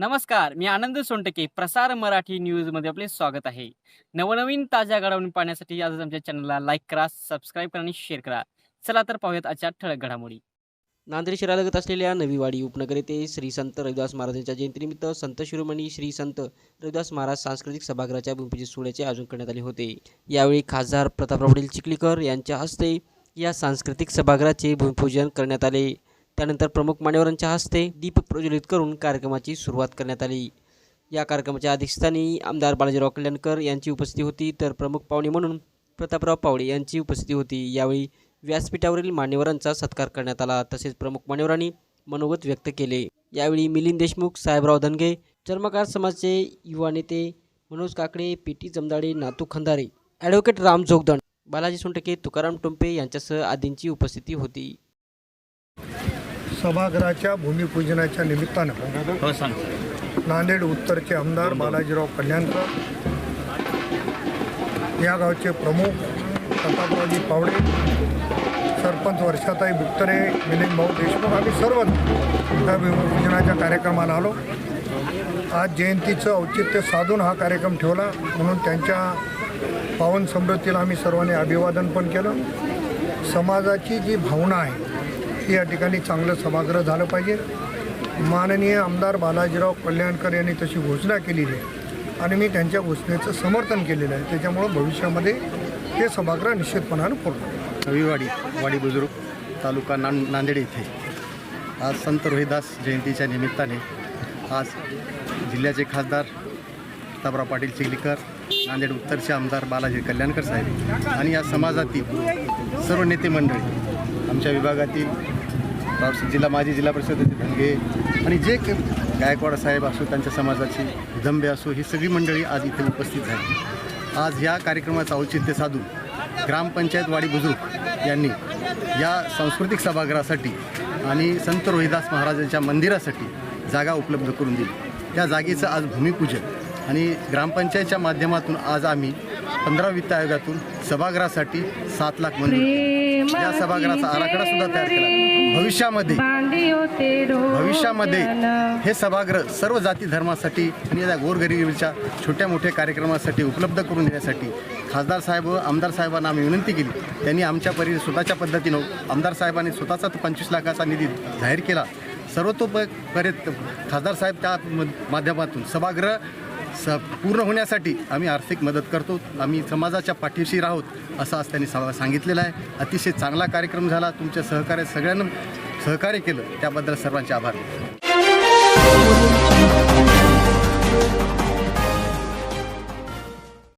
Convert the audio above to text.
नमस्कार मी आनंद सोनटके. प्रसार मराठी न्यूजमध्ये आपले स्वागत आहे. नवनवीन ताज्या घडामोडी पाहण्यासाठी आजच आमच्या चॅनलला लाईक करा सबस्क्राईब करा आणि शेअर करा. चला तर पाहूयात आजच्या ठळक घडामोडी. नांदेड शहरालगत असलेल्या नवीवाडी उपनगर येथे श्री संत रविदास महाराजांच्या जयंतीनिमित्त संत शिरोमणी श्री संत रविदास महाराज सांस्कृतिक सभागृहाच्या भूमिपूजन सोहळ्याचे आयोजन करण्यात आले होते. यावेळी खासदार प्रतापराव पाटील चिखलीकर यांच्या हस्ते या सांस्कृतिक सभागृहाचे भूमिपूजन करण्यात आले. त्यानंतर प्रमुख मान्यवरांच्या हस्ते दीप प्रज्वलित करून कार्यक्रमाची सुरुवात करण्यात आली. या कार्यक्रमाच्या अध्यक्षस्थानी आमदार बालाजीराव कल्याणकर यांची उपस्थिती होती तर प्रमुख पाहुणे म्हणून प्रतापराव पावडे यांची उपस्थिती होती. यावेळी व्यासपीठावरील मान्यवरांचा सत्कार करण्यात आला तसेच प्रमुख मान्यवरांनी मनोगत व्यक्त केले. यावेळी मिलिंद देशमुख साहेबराव धनगे चर्मकार समाजचे युवा नेते Manoj Kakade P T Jamdade Natu Khandare advocate Ram Jogdand Balaji Sontakke Tukaram Tompe यांच्यासह आदींची उपस्थिती होती. सभागृहाच्या भूमिपूजनाच्या निमित्तानं हो नांदेड उत्तरचे आमदार बालाजीराव कल्याणकर या गावचे प्रमुख प्रतापरावजी पावडे सरपंच वर्षाताई बुक्तरे मिलिंद भाऊ देशमुख आम्ही सर्व त्या भूमिपूजनाच्या कार्यक्रमाला आलो. आज जयंतीचं औचित्य साधून हा कार्यक्रम ठेवला म्हणून त्यांच्या पावन समृद्धीला आम्ही सर्वांनी अभिवादन पण केलं. समाजाची जी भावना आहे या ठिकाणी चांगलं सभागृह झालं पाहिजे. माननीय आमदार बालाजीराव कल्याणकर यांनी तशी घोषणा केलेली आहे. आणि मी त्यांच्या घोषणेचं समर्थन केलेलं आहे. त्याच्यामुळं भविष्यामध्ये ते सभागृह निश्चितपणानं पूर्ण रविवाडी वाडी बुजुर्ग तालुका नां नांदेड येथे आज संत रोहिदास जयंतीच्या निमित्ताने आज जिल्ह्याचे खासदार प्रतापराव पाटील चिखलीकर नांदेड उत्तरचे आमदार बालाजी कल्याणकर साहेब आणि या समाजातील सर्व नेते मंडळी आमच्या विभागातील राव- जिल्हा माजी जिल्हा परिषदेचे धनगे आणि जे गायकवाड साहेब असो त्यांच्या समाजाची धंबे असो ही सगळी मंडळी आज इथे उपस्थित झाली. आज ह्या कार्यक्रमाचं औचित्य साधून ग्रामपंचायत वाडी बुजुर्ग यांनी या सांस्कृतिक सभागृहासाठी आणि संत रोहिदास महाराजांच्या मंदिरासाठी जागा उपलब्ध करून दिली. त्या जागेचं आज भूमिपूजन आणि ग्रामपंचायतच्या माध्यमातून आज आम्ही पंधरा वित्त आयोगातून सभागृहासाठी सात लाख मंजूर या सभागृहाचा आराखडा सुद्धा तयार केला. भविष्यामध्ये भविष्यामध्ये हे सभागृह सर्व जाती धर्मासाठी आणि या गोरगरिबीच्या छोट्या मोठ्या कार्यक्रमासाठी उपलब्ध करून देण्यासाठी खासदार साहेब व आमदार साहेबांना आम्ही विनंती केली. त्यांनी आमच्या परी स्वतःच्या पद्धतीनं आमदार साहेबांनी स्वतःचा पंचवीस लाखाचा निधी जाहीर केला. सर्वतोपरीत खासदार साहेब त्या माध्यमातून सभागृह स पूर्ण होण्यासाठी आम्ही आर्थिक मदत करतो. आम्ही समाजाच्या पाठीशी राहोत असं आज त्यांनी सा सांगितलेलं आहे. अतिशय चांगला कार्यक्रम झाला. तुमच्या सहकार्य सगळ्यांना सहकार्य केलं. त्याबद्दल सर्वांचे आभार.